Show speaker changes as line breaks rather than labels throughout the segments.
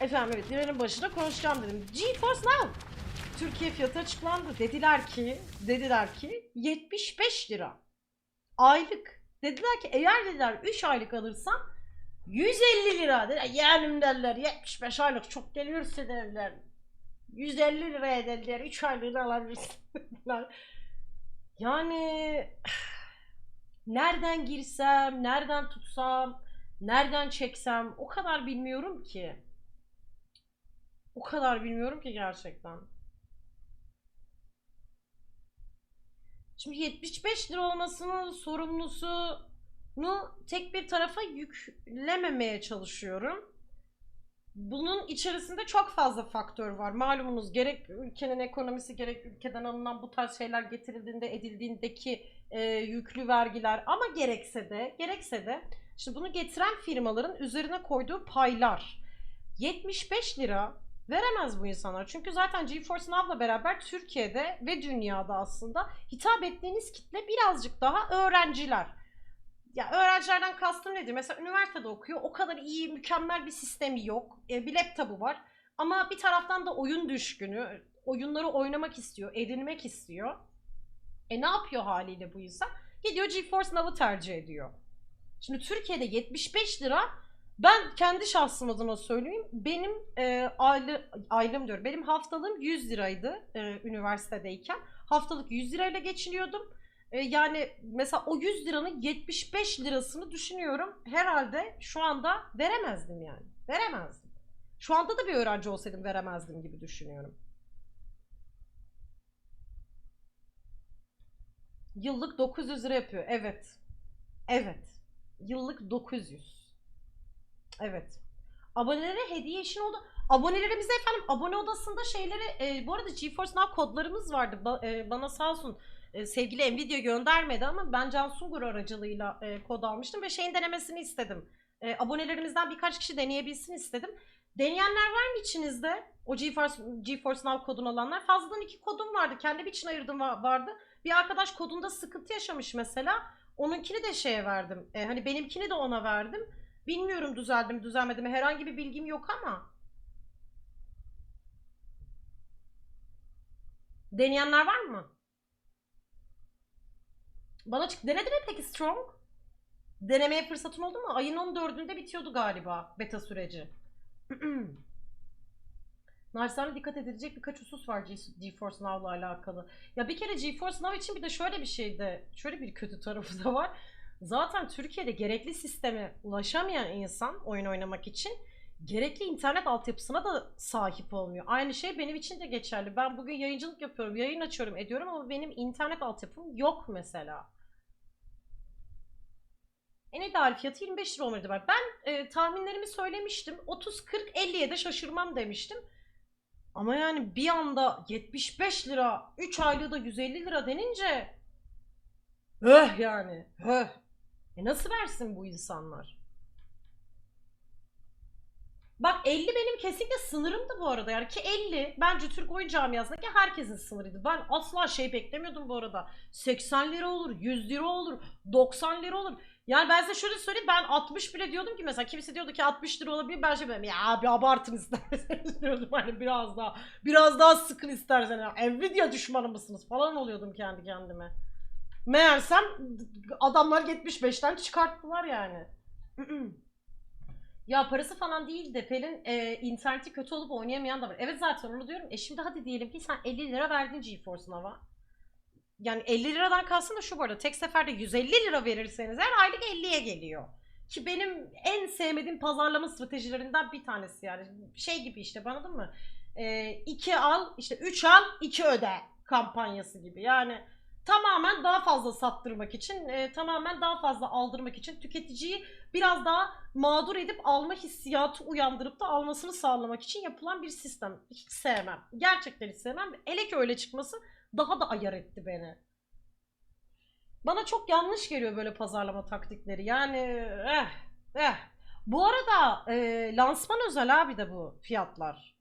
Efendim evet liranın başına konuşacağım dedim. GeForce Now. Türkiye fiyatı açıklandı. Dediler ki, dediler ki 75 lira. Aylık. Dediler ki eğer dediler 3 aylık alırsan 150 lira. Dediler, yeğenim derler 75 aylık çok geliyorsa derler. 150 liraya dediler 3 aylığını alabilirsin. Yani nereden girsem, nereden tutsam, nereden çeksem o kadar bilmiyorum ki. O kadar bilmiyorum ki gerçekten. Şimdi 75 lira olmasının sorumlusunu tek bir tarafa yüklememeye çalışıyorum. Bunun içerisinde çok fazla faktör var. Malumunuz gerek ülkenin ekonomisi gerek ülkeden alınan bu tarz şeyler getirildiğinde edildiğindeki e, yüklü vergiler ama gerekse de gerekse de şimdi bunu getiren firmaların üzerine koyduğu paylar 75 lira veremez bu insanlar. Çünkü zaten GeForce Now'la beraber Türkiye'de ve dünyada aslında hitap ettiğiniz kitle birazcık daha öğrenciler. Ya öğrencilerden kastım nedir? Mesela üniversitede okuyor. O kadar iyi, mükemmel bir sistemi yok. E, bir laptopu var. Ama bir taraftan da oyun düşkünü. Oyunları oynamak istiyor, edinmek istiyor. E ne yapıyor haliyle bu insan? Gidiyor GeForce Now'ı tercih ediyor. Şimdi Türkiye'de 75 lira ben kendi şahsım adına söyleyeyim. Benim e, aylı, aylım diyorum. Benim haftalığım 100 liraydı e, üniversitedeyken. Haftalık 100 lirayla geçiniyordum. E, yani mesela o 100 liranın 75 lirasını düşünüyorum. Herhalde şu anda veremezdim yani. Veremezdim. Şu anda da bir öğrenci olsaydım veremezdim gibi düşünüyorum. Yıllık 900 lira yapıyor. Evet. Evet. Yıllık 900. Evet. Abonelere hediye işin oldu. Abonelerimize efendim abone odasında şeyleri e, bu arada GeForce Now kodlarımız vardı. Ba- e, bana sağ olsun e, sevgili Nvidia göndermedi ama ben Can Sungur aracılığıyla e, kod almıştım ve şeyin denemesini istedim. E, abonelerimizden birkaç kişi deneyebilsin istedim. Deneyenler var mı içinizde? O GeForce, GeForce Now kodunu alanlar. Fazladan iki kodum vardı. Kendim için ayırdım va- vardı. Bir arkadaş kodunda sıkıntı yaşamış mesela. Onunkini de şeye verdim. E, hani benimkini de ona verdim. Bilmiyorum düzeldi mi. Herhangi bir bilgim yok ama. Deneyenler var mı? Bana çık. Denedin mi peki Strong? Denemeye fırsatın oldu mu? Ayın 14'ünde bitiyordu galiba beta süreci. Narsane dikkat edilecek birkaç husus var Ge- GeForce Now'la alakalı. Ya bir kere GeForce Now için bir de şöyle bir şey de, şöyle bir kötü tarafı da var. Zaten Türkiye'de gerekli sisteme ulaşamayan insan oyun oynamak için gerekli internet altyapısına da sahip olmuyor. Aynı şey benim için de geçerli. Ben bugün yayıncılık yapıyorum, yayın açıyorum, ediyorum ama benim internet altyapım yok mesela. En ideal fiyatı 25 lira olmalıydı. Ben Ben, e, tahminlerimi söylemiştim. 30, 40, 50'ye de şaşırmam demiştim. Ama yani bir anda 75 lira, 3 aylığı da 150 lira denince öh yani, öh. E nasıl versin bu insanlar? Bak 50 benim kesinlikle sınırımdı bu arada yani ki 50 bence Türk oyun camiasındaki herkesin sınırıydı. Ben asla şey beklemiyordum bu arada. 80 lira olur, 100 lira olur, 90 lira olur. Yani ben size şöyle söyleyeyim ben 60 bile diyordum ki mesela kimse diyordu ki 60 lira olabilir ben şey ya bir abartın isterseniz diyordum hani biraz daha biraz daha sıkın isterseniz ya, Nvidia düşmanı mısınız falan oluyordum kendi kendime. Meğersem adamlar 75'ten çıkarttılar yani. Ya parası falan değil de Pelin e, interneti kötü olup oynayamayan da var. Evet zaten onu diyorum. E şimdi hadi diyelim ki sen 50 lira verdin GeForce Now'a. Yani 50 liradan kalsın da şu bu arada tek seferde 150 lira verirseniz her aylık 50'ye geliyor. Ki benim en sevmediğim pazarlama stratejilerinden bir tanesi yani. Şey gibi işte anladın mı? 2 al işte 3 al 2 öde kampanyası gibi. Yani tamamen daha fazla sattırmak için, e, tamamen daha fazla aldırmak için tüketiciyi biraz daha mağdur edip alma hissiyatı uyandırıp da almasını sağlamak için yapılan bir sistem. Hiç sevmem. Gerçekten hiç sevmem. Hele ki öyle çıkması daha da ayar etti beni. Bana çok yanlış geliyor böyle pazarlama taktikleri. Yani eh eh. Bu arada e, lansman özel abi de bu fiyatlar.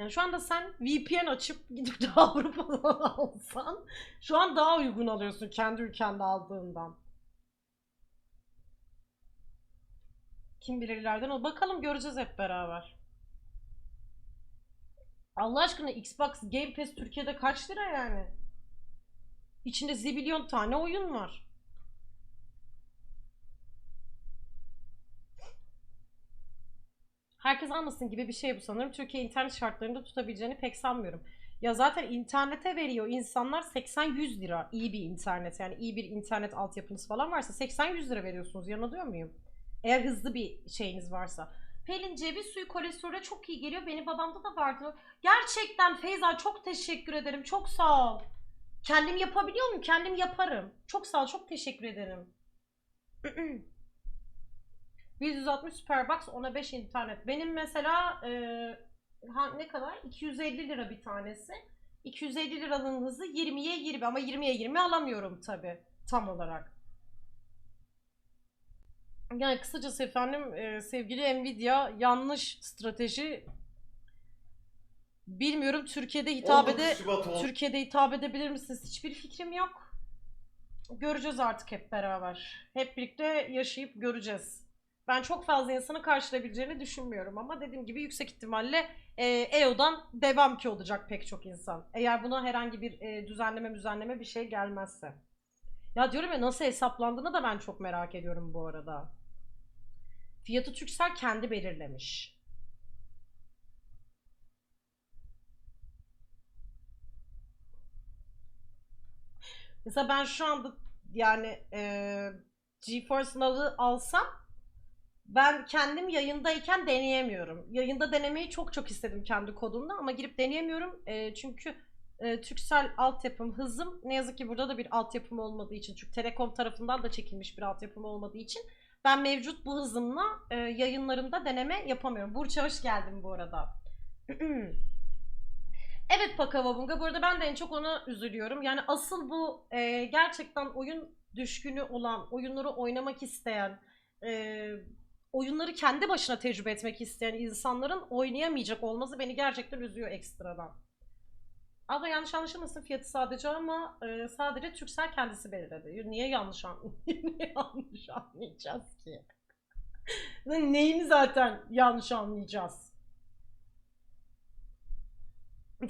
Yani şu anda sen VPN açıp gidip de Avrupa'dan alsan şu an daha uygun alıyorsun kendi ülkende aldığından. Kim bilir ileriden o. Bakalım göreceğiz hep beraber. Allah aşkına Xbox Game Pass Türkiye'de kaç lira yani? İçinde zibilyon tane oyun var. Herkes almasın gibi bir şey bu sanırım. Türkiye internet şartlarında tutabileceğini pek sanmıyorum. Ya zaten internete veriyor insanlar 80-100 lira iyi bir internet yani iyi bir internet altyapınız falan varsa 80-100 lira veriyorsunuz yanılıyor muyum? Eğer hızlı bir şeyiniz varsa. Pelin ceviz suyu kolesterole çok iyi geliyor. Benim babamda da vardı. Gerçekten Feyza çok teşekkür ederim. Çok sağ ol. Kendim yapabiliyor muyum? Kendim yaparım. Çok sağ ol. Çok teşekkür ederim. 160 Superbox ona 5 internet. Benim mesela e, ne kadar? 250 lira bir tanesi. 250 liranın hızı 20'ye 20 ama 20'ye 20 alamıyorum tabi tam olarak. Yani kısacası efendim e, sevgili Nvidia yanlış strateji bilmiyorum Türkiye'de hitap
19
ede. Türkiye'de hitap edebilir misiniz? Hiçbir fikrim yok. Göreceğiz artık hep beraber. Hep birlikte yaşayıp göreceğiz. Ben çok fazla insanı karşılayabileceğini düşünmüyorum ama dediğim gibi yüksek ihtimalle e, EO'dan devam ki olacak pek çok insan. Eğer buna herhangi bir e, düzenleme düzenleme bir şey gelmezse. Ya diyorum ya nasıl hesaplandığını da ben çok merak ediyorum bu arada. Fiyatı Türksel kendi belirlemiş. Mesela ben şu anda yani e, GeForce Now'ı alsam ben kendim yayındayken deneyemiyorum. Yayında denemeyi çok çok istedim kendi kodumda ama girip deneyemiyorum. E, çünkü e, Türksel altyapım, hızım ne yazık ki burada da bir altyapım olmadığı için çünkü Telekom tarafından da çekilmiş bir altyapım olmadığı için ben mevcut bu hızımla e, yayınlarımda deneme yapamıyorum. Burça hoş geldin bu arada. Evet Pakavabunga. Bu arada ben de en çok ona üzülüyorum. Yani asıl bu e, gerçekten oyun düşkünü olan, oyunları oynamak isteyen, e, oyunları kendi başına tecrübe etmek isteyen insanların oynayamayacak olması beni gerçekten üzüyor ekstradan. Abla yanlış anlaşılmasın fiyatı sadece ama e, sadece Türksel kendisi belirledi. Niye yanlış an Niye yanlış anlayacağız ki? Neyini zaten yanlış anlayacağız?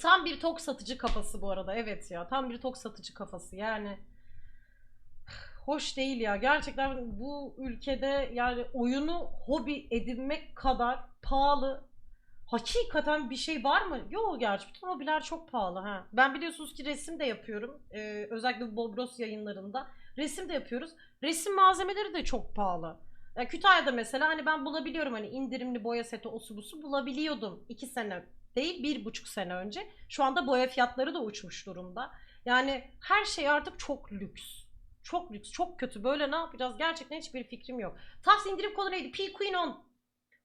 Tam bir tok satıcı kafası bu arada. Evet ya. Tam bir tok satıcı kafası. Yani hoş değil ya. Gerçekten bu ülkede yani oyunu hobi edinmek kadar pahalı hakikaten bir şey var mı? Yok gerçi bütün hobiler çok pahalı ha. Ben biliyorsunuz ki resim de yapıyorum. Ee, özellikle bu Bobros yayınlarında resim de yapıyoruz. Resim malzemeleri de çok pahalı. Ya Kütahya'da mesela hani ben bulabiliyorum hani indirimli boya seti osu busu bulabiliyordum. 2 sene değil bir buçuk sene önce. Şu anda boya fiyatları da uçmuş durumda. Yani her şey artık çok lüks. Çok lüks, çok kötü. Böyle ne yapacağız? Gerçekten hiçbir fikrim yok. Tafs indirim kodu neydi? P Queen 10.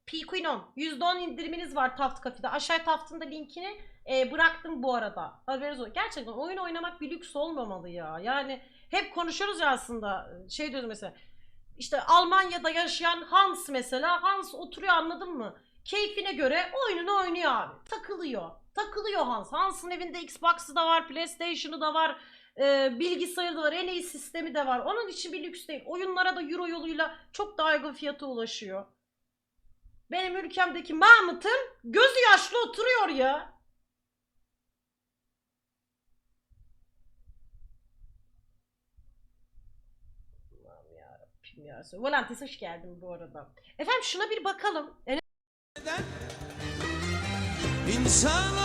P Queen 10. %10 indiriminiz var Taft Cafe'de. Aşağıya Taft'ın da linkini e, bıraktım bu arada. Haberiniz olsun. Gerçekten oyun oynamak bir lüks olmamalı ya. Yani hep konuşuyoruz ya aslında. Şey diyoruz mesela. İşte Almanya'da yaşayan Hans mesela. Hans oturuyor anladın mı? Keyfine göre oyununu oynuyor abi. Takılıyor. Takılıyor Hans. Hans'ın evinde Xbox'ı da var, PlayStation'ı da var, e, bilgisayarı da var, en sistemi de var. Onun için bir lüks değil. Oyunlara da euro yoluyla çok daha uygun fiyata ulaşıyor. Benim ülkemdeki Mahmut'un gözü yaşlı oturuyor ya. Ya. Volantis hoş geldin bu arada. Efendim şuna bir bakalım.
İnsan